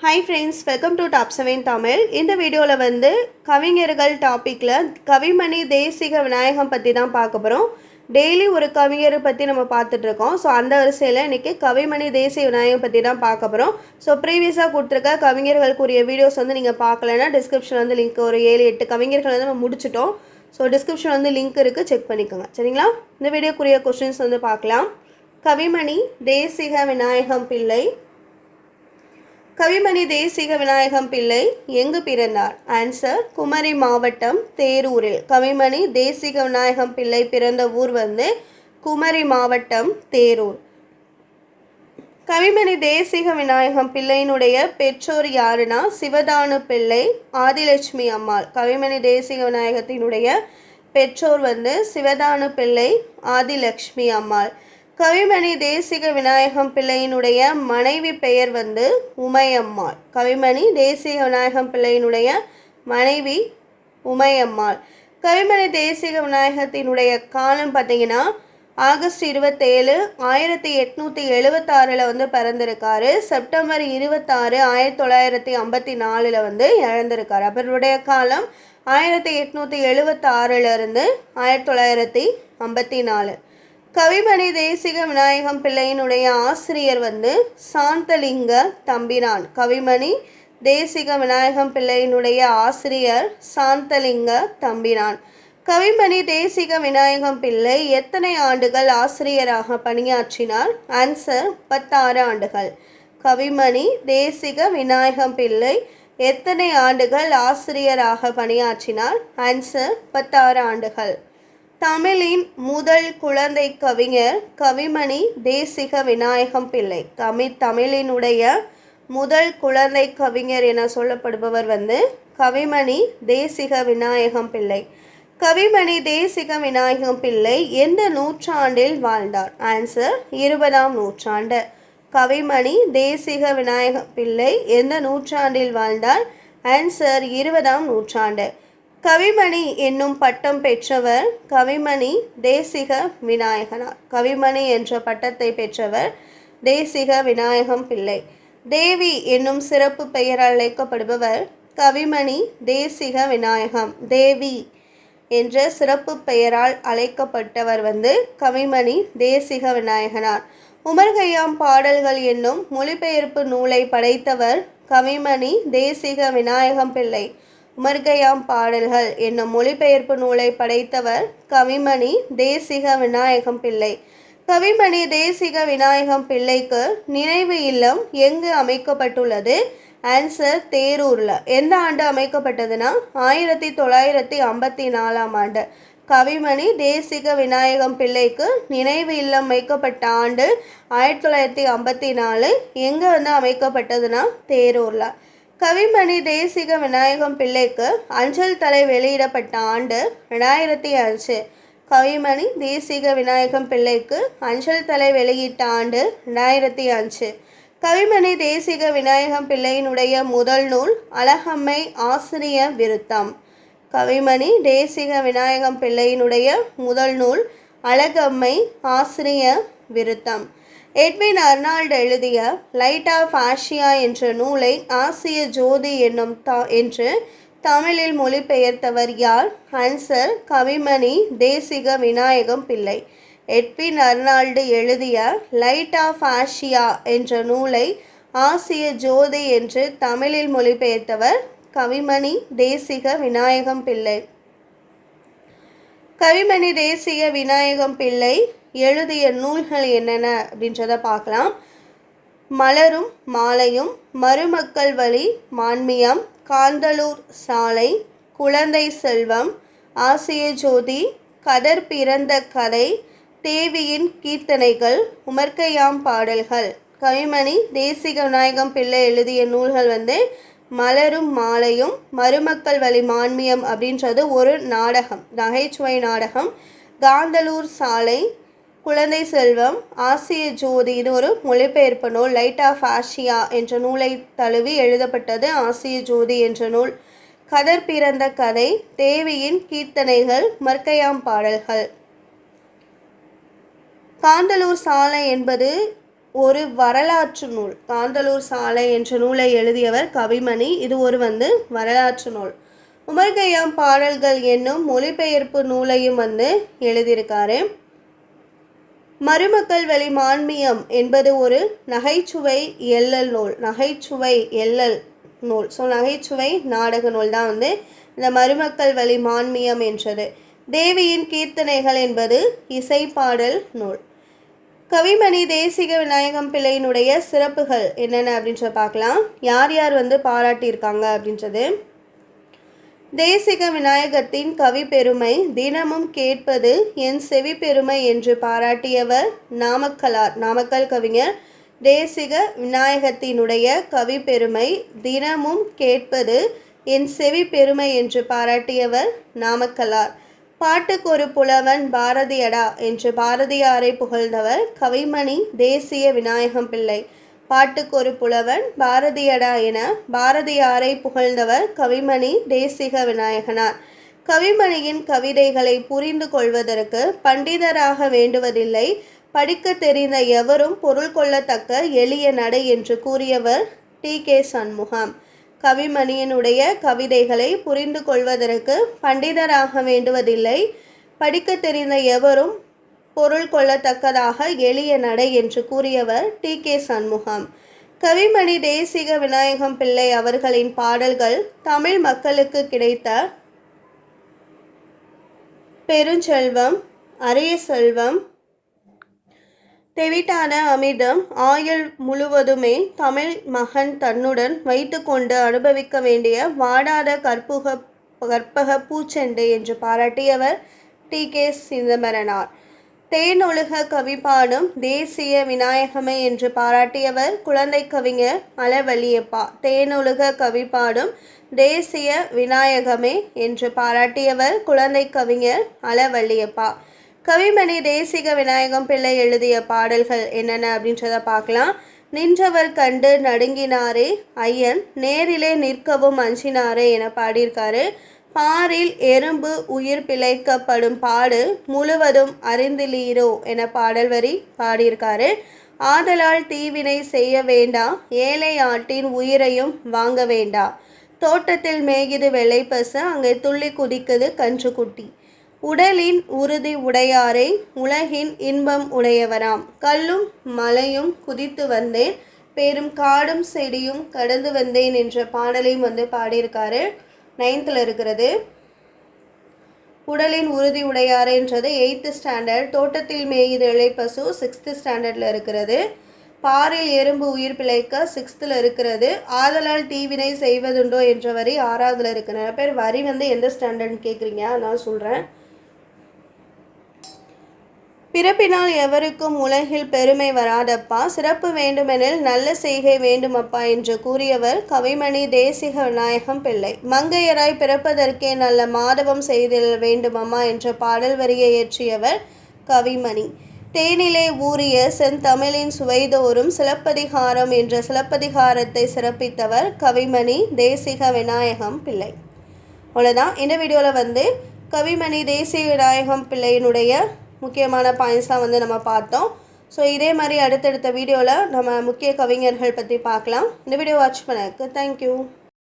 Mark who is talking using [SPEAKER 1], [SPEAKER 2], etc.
[SPEAKER 1] Hi friends welcome to top seven Tamil இந்த வீடியோவில் வந்து கவிஞர்கள் டாப்பிக்கில் கவிமணி தேசிக விநாயகம் பற்றி தான் பார்க்க போகிறோம் டெய்லி ஒரு கவிஞரை பற்றி நம்ம பார்த்துட்ருக்கோம் ஸோ அந்த வரிசையில் இன்றைக்கி கவிமணி தேசிய விநாயகம் பற்றி தான் பார்க்க போகிறோம் ஸோ ப்ரீவியஸாக கொடுத்துருக்க கவிஞர்களுக்குரிய வீடியோஸ் வந்து நீங்கள் பார்க்கலன்னா டிஸ்கிரிப்ஷன் வந்து லிங்க் ஒரு ஏழு எட்டு கவிஞர்கள் வந்து நம்ம முடிச்சிட்டோம். ஸோ டிஸ்கிரிப்ஷன் வந்து லிங்க் இருக்குது செக் பண்ணிக்கோங்க. சரிங்களா? இந்த வீடியோக்குரிய கொஷின்ஸ் வந்து பார்க்கலாம். கவிமணி தேசிக விநாயகம் பிள்ளை கவிமணி தேசிக விநாயகம் பிள்ளை எங்கு பிறந்தார்? ஆன்சர் குமரி மாவட்டம் தேரூரில். கவிமணி தேசிக விநாயகம் பிள்ளை பிறந்த ஊர் வந்து குமரி மாவட்டம் தேரூர். கவிமணி தேசிக விநாயகம் பிள்ளையினுடைய பெற்றோர் யாருன்னா? சிவதானு பிள்ளை ஆதிலட்சுமி அம்மாள். கவிமணி தேசிக விநாயகத்தினுடைய பெற்றோர் வந்து சிவதானு பிள்ளை ஆதிலட்சுமி அம்மாள். கவிமணி தேசிக விநாயகம் பிள்ளையினுடைய மனைவி பெயர் வந்து உமையம்மாள். கவிமணி தேசிக விநாயகம் பிள்ளையினுடைய மனைவி உமையம்மாள். கவிமணி தேசிக விநாயகத்தினுடைய காலம் பார்த்தீங்கன்னா ஆகஸ்ட் இருபத்தேழு ஆயிரத்தி எட்நூற்றி எழுபத்தாறில் வந்து பிறந்திருக்காரு. செப்டம்பர் இருபத்தாறு ஆயிரத்தி தொள்ளாயிரத்தி ஐம்பத்தி நாலில் வந்து இழந்திருக்காரு. அவருடைய காலம் ஆயிரத்தி எட்நூற்றி எழுபத்தாறுலேருந்து ஆயிரத்தி தொள்ளாயிரத்தி ஐம்பத்தி நாலு கவிமணி தேசிக விநாயகம் பிள்ளையினுடைய ஆசிரியர் வந்து சாந்தலிங்க தம்பிரான் கவிமணி தேசிக விநாயகம் பிள்ளையினுடைய ஆசிரியர் சாந்தலிங்க தம்பிரான் கவிமணி தேசிக விநாயகம் பிள்ளை எத்தனை ஆண்டுகள் ஆசிரியராக பணியாற்றினார்? ஆன்சர் பத்தாறு ஆண்டுகள். கவிமணி தேசிக விநாயகம் பிள்ளை எத்தனை ஆண்டுகள் ஆசிரியராக பணியாற்றினார்? ஆன்சர் பத்தாறு ஆண்டுகள். தமிழின் முதல் குழந்தை கவிஞர் கவிமணி தேசிக விநாயகம் பிள்ளை. தமிழ் தமிழினுடைய முதல் குழந்தை கவிஞர் என சொல்லப்படுபவர் வந்து கவிமணி தேசிக விநாயகம் பிள்ளை. கவிமணி தேசிக விநாயகம் பிள்ளை எந்த நூற்றாண்டில் வாழ்ந்தார்? ஆன்சர் இருபதாம் நூற்றாண்டு. கவிமணி தேசிக விநாயகம் பிள்ளை எந்த நூற்றாண்டில் வாழ்ந்தார்? ஆன்சர் இருபதாம் நூற்றாண்டு. கவிமணி என்னும் பட்டம் பெற்றவர் கவிமணி தேசிக விநாயகனார். கவிமணி என்ற பட்டத்தை பெற்றவர் தேசிக விநாயகம் பிள்ளை. தேவி என்னும் சிறப்பு பெயரால் அழைக்கப்படுபவர் கவிமணி தேசிக விநாயகம். தேவி என்ற சிறப்பு பெயரால் அழைக்கப்பட்டவர் வந்து கவிமணி தேசிக விநாயகனார். உமர்கையாம் பாடல்கள் என்னும் மொழிபெயர்ப்பு நூலை படைத்தவர் கவிமணி தேசிக விநாயகம் பிள்ளை. உமர்கயாம் பாடல்கள் என்னும் மொழிபெயர்ப்பு நூலை படைத்தவர் கவிமணி தேசிக விநாயகம் பிள்ளை. கவிமணி தேசிக விநாயகம் பிள்ளைக்கு நினைவு இல்லம் எங்கு அமைக்கப்பட்டுள்ளது? ஆன்சர் தேரூரில். எந்த ஆண்டு அமைக்கப்பட்டதுன்னா? ஆயிரத்தி தொள்ளாயிரத்தி ஐம்பத்தி நாலாம் ஆண்டு. கவிமணி தேசிக விநாயகம் பிள்ளைக்கு நினைவு இல்லம் வைக்கப்பட்ட ஆண்டு ஆயிரத்தி தொள்ளாயிரத்தி ஐம்பத்தி நாலு. எங்கே வந்து அமைக்கப்பட்டதுன்னா? தேரூரில். கவிமணி தேசிக விநாயகம் பிள்ளைக்கு அஞ்சல் தலை வெளியிடப்பட்ட ஆண்டு ரெண்டாயிரத்தி அஞ்சு. கவிமணி தேசிக விநாயகம் பிள்ளைக்கு அஞ்சல் தலை வெளியிட்ட ஆண்டு ரெண்டாயிரத்தி அஞ்சு. கவிமணி தேசிக விநாயகம் பிள்ளையினுடைய முதல் நூல் அழகம்மை ஆசிரிய விருத்தம். கவிமணி தேசிக விநாயகம் பிள்ளையினுடைய முதல் நூல் அழகம்மை ஆசிரிய விருத்தம். எட்வின் அர்னால்டு எழுதிய லைட் ஆஃப் ஆசியா என்ற நூலை ஆசிய ஜோதி என்னும் த என்று தமிழில் மொழிபெயர்த்தவர் யார்? ஹன்சர் கவிமணி தேசிக விநாயகம் பிள்ளை. எட்வின் அர்னால்டு எழுதிய லைட் ஆஃப் ஆசியா என்ற நூலை ஆசிய ஜோதி என்று தமிழில் மொழிபெயர்த்தவர் கவிமணி தேசிக விநாயகம் பிள்ளை. கவிமணி தேசிக விநாயகம் பிள்ளை எழுதிய நூல்கள் என்னென்ன அப்படின்றத பார்க்கலாம். மலரும் மாலையும் மருமக்கள் வழி மான்மியம் காந்தலூர் சாலை குழந்தை செல்வம் ஆசிய ஜோதி கதர் பிறந்த கதை தேவியின் கீர்த்தனைகள் உமர்கையாம் பாடல்கள். கவிமணி தேசிக விநாயகம் பிள்ளை எழுதிய நூல்கள் வந்து மலரும் மாலையும் மருமக்கள் வழி மான்மியம் அப்படின்றது ஒரு நாடகம் நகைச்சுவை நாடகம். காந்தலூர் சாலை குழந்தை செல்வம் ஆசிய ஜோதி இது ஒரு மொழிபெயர்ப்பு நூல். லைட் ஆஃப் ஆசியா என்ற நூலை தழுவி எழுதப்பட்டது ஆசிய ஜோதி என்ற நூல். கதர் பிறந்த கதை தேவியின் கீர்த்தனைகள் மர்க்கையாம் பாடல்கள். காந்தலூர் சாலை என்பது ஒரு வரலாற்று நூல். காந்தலூர் சாலை என்ற நூலை எழுதியவர் கவிமணி. இது ஒரு வந்து வரலாற்று நூல். உமர்கையாம் பாடல்கள் என்னும் மொழிபெயர்ப்பு நூலையும் வந்து எழுதியிருக்காரு. மருமக்கள் வழி மான்மியம் என்பது ஒரு நகைச்சுவை எல்லல் நூல் நகைச்சுவை எல்லல் நூல். ஸோ நகைச்சுவை நாடக நூல் தான் வந்து இந்த மருமக்கள் வழி மான்மியம் என்றது. தேவியின் கீர்த்தனைகள் என்பது இசைப்பாடல் நூல். கவிமணி தேசிக விநாயகம் பிள்ளையினுடைய சிறப்புகள் என்னென்ன அப்படின்றத பார்க்கலாம். யார் யார் வந்து பாராட்டியிருக்காங்க அப்படின்றது தேசிக விநாயகத்தின் கவி பெருமை தினமும் கேட்பது என் செவி பெருமை என்று பாராட்டியவர் நாமக்கலார் நாமக்கல் கவிஞர். தேசிக விநாயகத்தினுடைய கவி பெருமை தினமும் கேட்பது என் செவி பெருமை என்று பாராட்டியவர் நாமக்கலார். பாட்டுக்கு ஒரு புலவன் பாரதியடா என்று பாரதியாரை புகழ்ந்தவர் கவிமணி தேசிய விநாயகம் பிள்ளை. பாட்டுக்கு ஒரு புலவன் பாரதியடா என பாரதியாரை புகழ்ந்தவர் கவிமணி தேசிக விநாயகனார். கவிமணியின் கவிதைகளை புரிந்து கொள்வதற்கு பண்டிதராக வேண்டுவதில்லை படிக்க தெரிந்த எவரும் பொருள் கொள்ளத்தக்க எளிய நடை என்று கூறியவர் டி. கே. சண்முகம். கவிமணியினுடைய கவிதைகளை புரிந்து கொள்வதற்கு பண்டிதராக வேண்டுவதில்லை படிக்க தெரிந்த எவரும் பொருள் கொள்ளத்தக்கதாக எளிய நடை என்று கூறியவர் டி. கே. சண்முகம். கவிமணி தேசிக விநாயகம் பிள்ளை அவர்களின் பாடல்கள் தமிழ் மக்களுக்கு கிடைத்த பெருஞ்செல்வம் அரிய செல்வம் தெவிட்டான அமிர்தம் ஆயுள் முழுவதுமே தமிழ் மகன் தன்னுடன் வைத்துக்கொண்டு அனுபவிக்க வேண்டிய வாடாத கற்புக கற்பக பூச்செண்டு என்று பாராட்டியவர் டி. கே. சிதம்பரனார். தேனொழுக கவிப்பாடும் தேசிய விநாயகமே என்று பாராட்டியவர் குழந்தை கவிஞர் அளவலியப்பா தேனொழுக கவிப்பாடும் தேசிய விநாயகமே என்று பாராட்டியவர் குழந்தை கவிஞர் அலவள்ளியப்பா கவிமணி தேசிக விநாயகம் பிள்ளை எழுதிய பாடல்கள் என்னென்ன அப்படின்றத பார்க்கலாம். நின்றவர் கண்டு நடுங்கினாரே ஐயன் நேரிலே நிற்கவும் அஞ்சினாரே என பாடியிருக்காரு. பாரில் எறும்பு உயிர் பிழைக்கப்படும் பாடு முழுவதும் அறிந்திலீரோ என பாடல் வரி பாடியிருக்காரு. ஆதலால் தீவினை செய்ய வேண்டாம் ஏழை ஆட்டின் உயிரையும் வாங்க வேண்டாம் தோட்டத்தில் மேகிது வெள்ளைப்பசு அங்கே துள்ளி குதிக்குது கன்றுக்குட்டி. உடலின் உறுதி உடையாரை உலகின் இன்பம் உடையவராம். கல்லும் மலையும் குதித்து வந்தேன் பெரும் காடும் செடியும் கடந்து வந்தேன் என்ற பாடலையும் வந்து பாடியிருக்காரு. நைன்த்தில் இருக்கிறது. உடலின் உறுதி உடையாறுன்றது எயித்து ஸ்டாண்டர்ட் தோட்டத்தில் மேயுது இழைப்பசு சிக்ஸ்த்து ஸ்டாண்டர்டில் இருக்கிறது. பாரில் எறும்பு உயிர் பிழைக்க சிக்ஸ்த்தில் இருக்கிறது. ஆதலால் தீவினை செய்வதுண்டோ என்ற வரி ஆறாவதுல இருக்கு நிறைய பேர் வரி வந்து எந்த ஸ்டாண்டர்ட்னு கேட்குறீங்க நான் சொல்கிறேன் பிறப்பினால் எவருக்கும் உலகில் பெருமை வராதப்பா சிறப்பு வேண்டுமெனில் நல்ல செய்கை வேண்டுமப்பா என்று கூறியவர் கவிமணி தேசிக விநாயகம் பிள்ளை. மங்கையராய் பிறப்பதற்கே நல்ல மாதவம் செய்திட வேண்டுமம்மா என்ற பாடல் வரியை இயற்றியவர் கவிமணி. தேனிலே ஊறிய செந்தமிழின் சுவைதோறும் சிலப்பதிகாரம் என்ற சிலப்பதிகாரத்தை சிறப்பித்தவர் கவிமணி தேசிக விநாயகம் பிள்ளை. அவ்வளோதான் இந்த வீடியோவில் வந்து கவிமணி தேசிய விநாயகம் பிள்ளையினுடைய முக்கியமான பாயிண்ட்ஸ்லாம் வந்து நம்ம பார்த்தோம். ஸோ இதே மாதிரி அடுத்தடுத்த வீடியோவில் நம்ம முக்கிய கவிஞர்கள் பற்றி பார்க்கலாம். இந்த வீடியோ வாட்ச் பண்ணதுக்கு தேங்க்யூ